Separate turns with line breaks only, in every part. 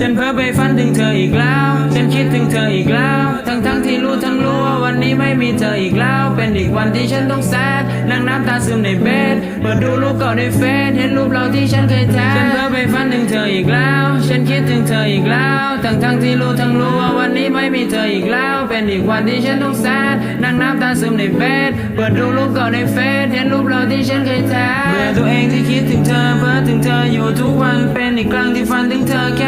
ฉันเพ้อไปฝันถึงเธออีกแล้ว ฉันคิดถึงเธออีกแล้ว ทั้งทั้งที่รู้ทั้ง วันที่ฉันต้องแซดนั่งน้ำตาซึมในเบดเปิดดูรูปเก่าในเฟซเห็นรูปเราที่ฉันเคยแท็กฉันเพ้อไปฝันถึงเธออีกแล้ว ฉันคิดถึงเธออีกแล้ว ทั้งทั้งที่รู้ทั้งรู้ว่าวันนี้ไม่มีเธออีกแล้ว เป็นอีกวันที่ฉันต้องแซดนั่งน้ำตาซึมในเบดเปิดดูรูปเก่าในเฟซเห็นรูปเราที่ฉันเคยแท็กเบื่อตัวเองที่คิดถึงเธอเพ้อถึงเธออยู่ทุกวันเป็นอีกครั้งที่ฝันถึงเธอแค่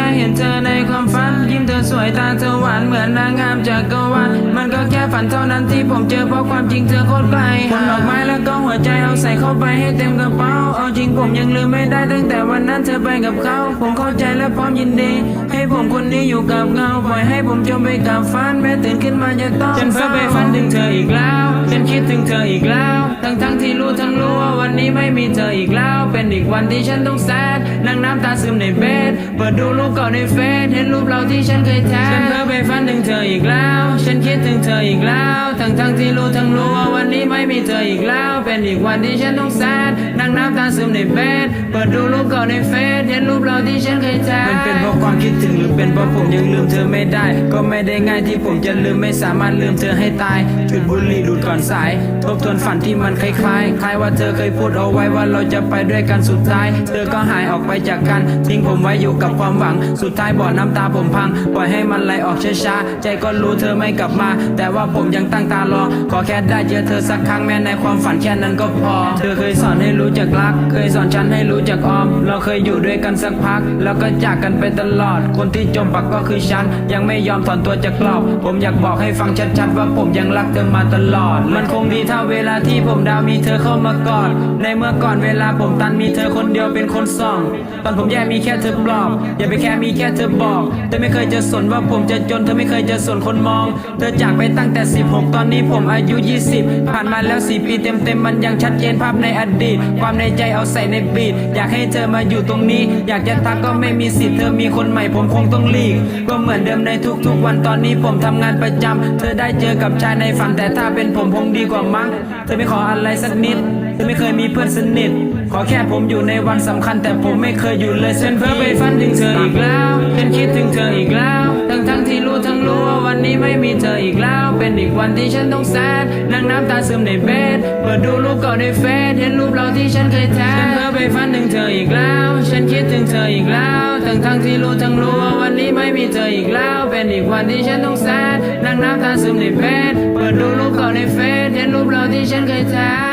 สวยตาเธอหวานเหมือนนางงามจากกวาลมันก็แค่ฝันเท่านั้นที่ผมเจอเพราะความจริงเธอโคตรไกลคนดอกไม้แล้วก็หัวใจเอาใส่เข้าไปให้เต็มกระเป๋า เอาจริงผมยังลืมไม่ได้ตั้งแต่วันนั้นเธอไปกับเขา ผมเข้าใจและพร้อมยินดี ให้ผมคนนี้อยู่กับเงาปล่อยให้ผมจมไปกับฝันแม้ตื่นขึ้นมาจะต้องฉันเพ้อไปฝันถึงเธออีกแล้ว ฉันคิดถึงเธออีกแล้ว ทั้งทั้งที่รู้ทั้งรู้ว่าวันนี้ไม่มีเธออีกแล้ว เป็นอีกวันที่ฉันต้องแซดนั่งน้ำตาซึมในเบดเปิดดูรูปเก่าในเฟซเห็นรูปเราที่ฉันเคยแท้ฉันเพ้อไปฝันถึงเธออีกแล้ว ฉันคิดถึงเธออีกแล้ว ทั้งทั้งที่รู้ทั้งรู้ว่าวันนี้ไม่มีเธออีกแล้ว เป็นอีกวันที่ฉันต้องแซดนั่ งน้ำตาซึมในเบดเปิดดูรูปเก่าในเฟซเห็นรูปเราที่ฉันเคยแท็กมันเป็นเพราะความคิดถึงหรือเป็นเพราะผมยังลืมเธอไม่ได้ ก็ไม่ได้ง่ายที่ผมจะลืมไม่สามารถลืมเธอให้ตายจุดบุหรี่ดูดก่อนสาย ทบทวนฝันที่มันคล้ายๆคล้ายว่าเธอเคยพูดเอาไว้ว่าเราจะไปด้วยกันสุดท้าย เธอก็หายออกไปจากกันทิ้งผมไว้อยู่กับความหวัง สุดท้ายบ่อน้ำตาผมพังปล่อยให้มันไหลออกช้าๆใจก็รู้เธอไม่กลับมา แต่ว่าผมยังตั้งตารอขอแค่ได้เจอเธอสักครั้งแม้ในความฝันแค่นั้นก็พอ เธอเคยสอนให้รู้จักรัก เคยสอนฉันให้รู้จักออม เราเคยอยู่ด้วยกันสักพัก แล้วก็จากกันไปตลอด คนที่จมปักก็คือฉัน ยังไม่ยอมถอนตัวจากกรอบ ผมอยากบอกให้ฟังชัดๆว่าผมยังรักเธอมาตลอด มันคงดีถ้าเวลาที่ผมดาวมีเธอเข้ามากอด ในเมื่อก่อนเวลาผมตันมีเธอคนเดียวเป็นคนส่อง ตอนผมแย่มีแค่เธอปลอบ อย่าไปแค่มีแค่เธอบอกเธอไม่เคยจะสนว่าผมจะจนเธอไม่เคยจะสนคนมอง เธอจากไปตั้งแต่ 16 ตอนนี้ผมอายุ 20 ผ่านมาแล้ว 4 ปีเต็มๆมันยังชัดเจนภาพในอดีตความในใจเอาใส่ในบีทอยากให้เธอมาอยู่ตรงนี้ อยากจะทักก็ไม่มีสิทธิ์เธอมีคนใหม่ผมคงต้องหลีก ก็เหมือนเดิมในทุกๆ วันตอนนี้ผมทำงานประจำเธอได้เจอกับชายในฝันแต่ถ้าเป็นผมคงดีกว่ามั้ง เธอไม่ขออะไรสักนิด เธอไม่เคยมีเพื่อนสนิท ขอแค่ผมอยู่ในวันสำคัญ แต่ผมไม่เคยอยู่เลยฉันเพ้อไปฝันถึงเธออีกแล้วฉันคิดถึงเธออีกแล้ว ทั้งทั้งที่รู้ทั้งรู้ วันนี้ไม่มีเธออีกแล้ว เป็นอีกวันที่ฉันต้องแซดนั่งน้ำตาซึมในเบดเปิดดูรูปเก่าในเฟซเห็นรูปเราที่ฉันเคยแท็กฉันเพ้อไปฝันถึงเธออีกแล้ว ฉันคิดถึงเธออีกแล้ว ทั้งทั้งที่รู้ทั้งรู้ว่าวันนี้ไม่มีเธออีกแล้ว เป็นอีกวันที่ฉันต้องแซดนั่งน้ำตาซึมในเบดเปิดดูรูปเก่าในเฟซเห็นรูปเราที่ฉันเคยแท็ก